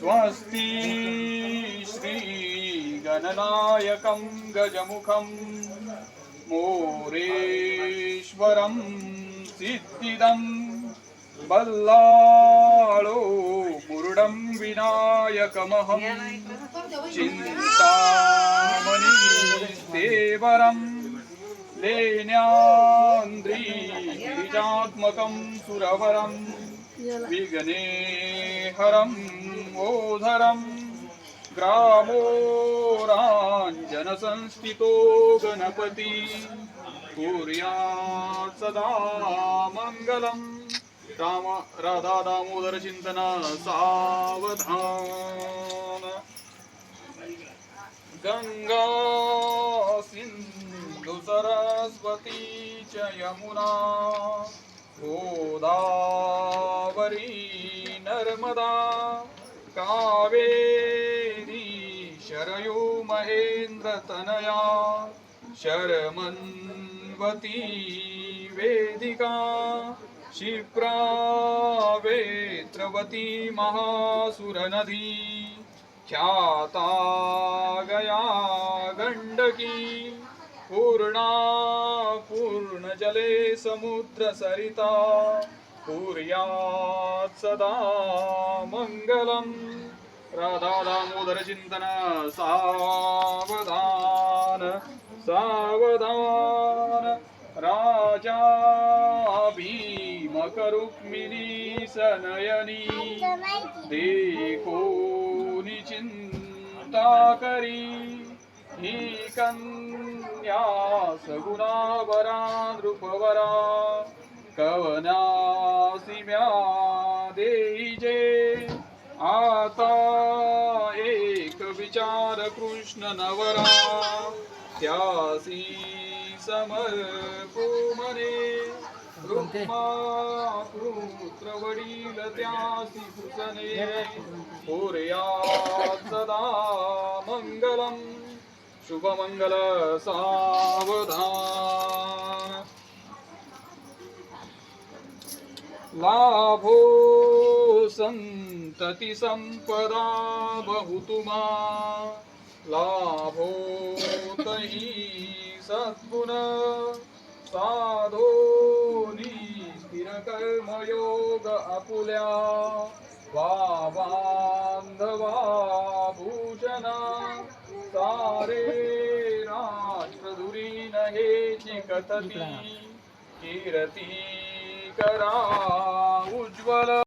स्वस्ति श्रीगणनायकं गजमुखं मोरेश्वरं सिद्धिदं बल्लाळो मुरुडं विनायकमहं चिन्तामणि देवरं लेन्यान्द्री गिरिजात्मकं सुरवरं विघ्नेहरम् ओधरं ग्रामोराञ्जनसंस्थितो गणपति। कुर्यात् सदा मङ्गलम्। राम, राधा दामोदर चिंतन सावधान। गंगा सिंधु सरस्वती च यमुना। गोदावरी नर्मदा, कावेरी, शरयू महेन्द्र तनया, शर्मन्वती वेदिका, क्षिप्रा वेत्रवती महासुरनदी ख्याता गया गण्डकी पूर्णा पूर्णजले समुद्रसरिता कुर्यात् सदा मङ्गलम् राधा दामोदरचिन्तन सावधान सावधान। राजा भीमकरुक्मिणी सनयनी देखो चिंता करी ही कन्या सगुणावरा नृपवरा कवना विचार कृष्ण नवरा त्यासी समर्पो मने पुत्र वडील त्यासी सुसने पुर्यात् सदा मङ्गलम् शुभमङ्गल सावधान. लाभो सन्तति सम्पदा बहुतुमा लाभो तहि सद्गुण। साधो स्थिरकर्मयोग अपुल्या वा बान्धवा भूषणा सारे राष्ट्रधुरी न हेची कथती कीर्ती करा उज्ज्वल।